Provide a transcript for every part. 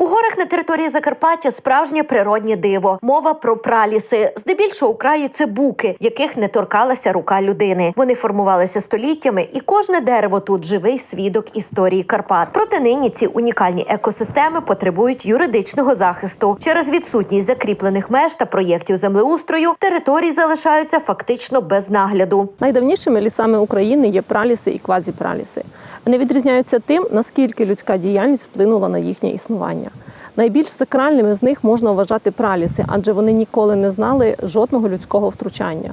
У горах на території Закарпаття справжнє природнє диво. Мова про праліси. Здебільшого у краї це буки, яких не торкалася рука людини. Вони формувалися століттями, і кожне дерево тут живий свідок історії Карпат. Проте нині ці унікальні екосистеми потребують юридичного захисту. Через відсутність закріплених меж та проєктів землеустрою території залишаються фактично без нагляду. Найдавнішими лісами України є праліси і квазіпраліси. Вони відрізняються тим, наскільки людська діяльність вплинула на їхнє існування. Найбільш сакральними з них можна вважати праліси, адже вони ніколи не знали жодного людського втручання.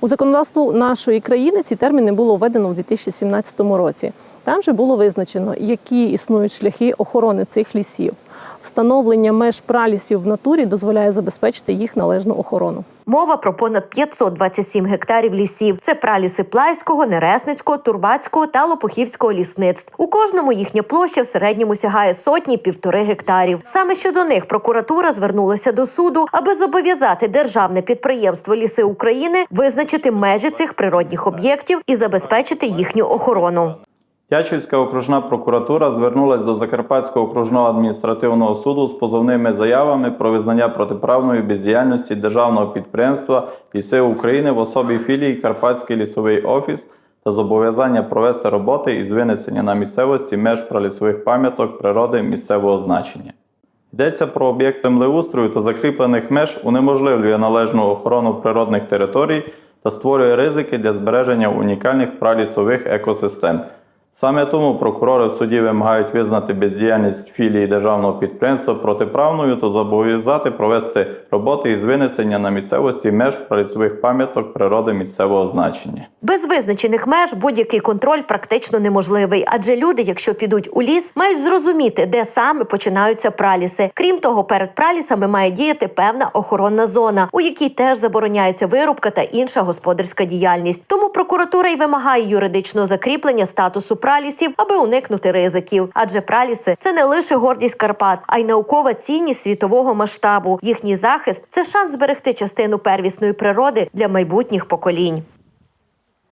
У законодавство нашої країни ці терміни було введено у 2017 році. Там же було визначено, які існують шляхи охорони цих лісів. Встановлення меж пралісів в натурі дозволяє забезпечити їх належну охорону. Мова про понад 527 гектарів лісів. Це праліси Плайського, Нересницького, Турбацького та Лопухівського лісництв. У кожному їхня площа в середньому сягає сотні півтори гектарів. Саме щодо них прокуратура звернулася до суду, аби зобов'язати державне підприємство Ліси України визначити межі цих природних об'єктів і забезпечити їхню охорону. Тячівська окружна прокуратура звернулася до Закарпатського окружного адміністративного суду з позовними заявами про визнання протиправної бездіяльності державного підприємства Ліси України в особі філії Карпатський лісовий офіс та зобов'язання провести роботи із винесення на місцевості меж пралісових пам'яток природи місцевого значення. Йдеться про об'єкт землеустрою та закріплених меж унеможливлює належну охорону природних територій та створює ризики для збереження унікальних пралісових екосистем. Саме тому прокурори в суді вимагають визнати бездіяльність філії державного підприємства протиправною та зобов'язати провести роботи із винесення на місцевості меж пралісових пам'яток природи місцевого значення. Без визначених меж будь-який контроль практично неможливий, адже люди, якщо підуть у ліс, мають зрозуміти, де саме починаються праліси. Крім того, перед пралісами має діяти певна охоронна зона, у якій теж забороняється вирубка та інша господарська діяльність. Тому прокуратура й вимагає юридичного закріплення статусу пралісів, аби уникнути ризиків. Адже праліси це не лише гордість Карпат, а й наукова цінність світового масштабу. Їхній захист це шанс зберегти частину первісної природи для майбутніх поколінь.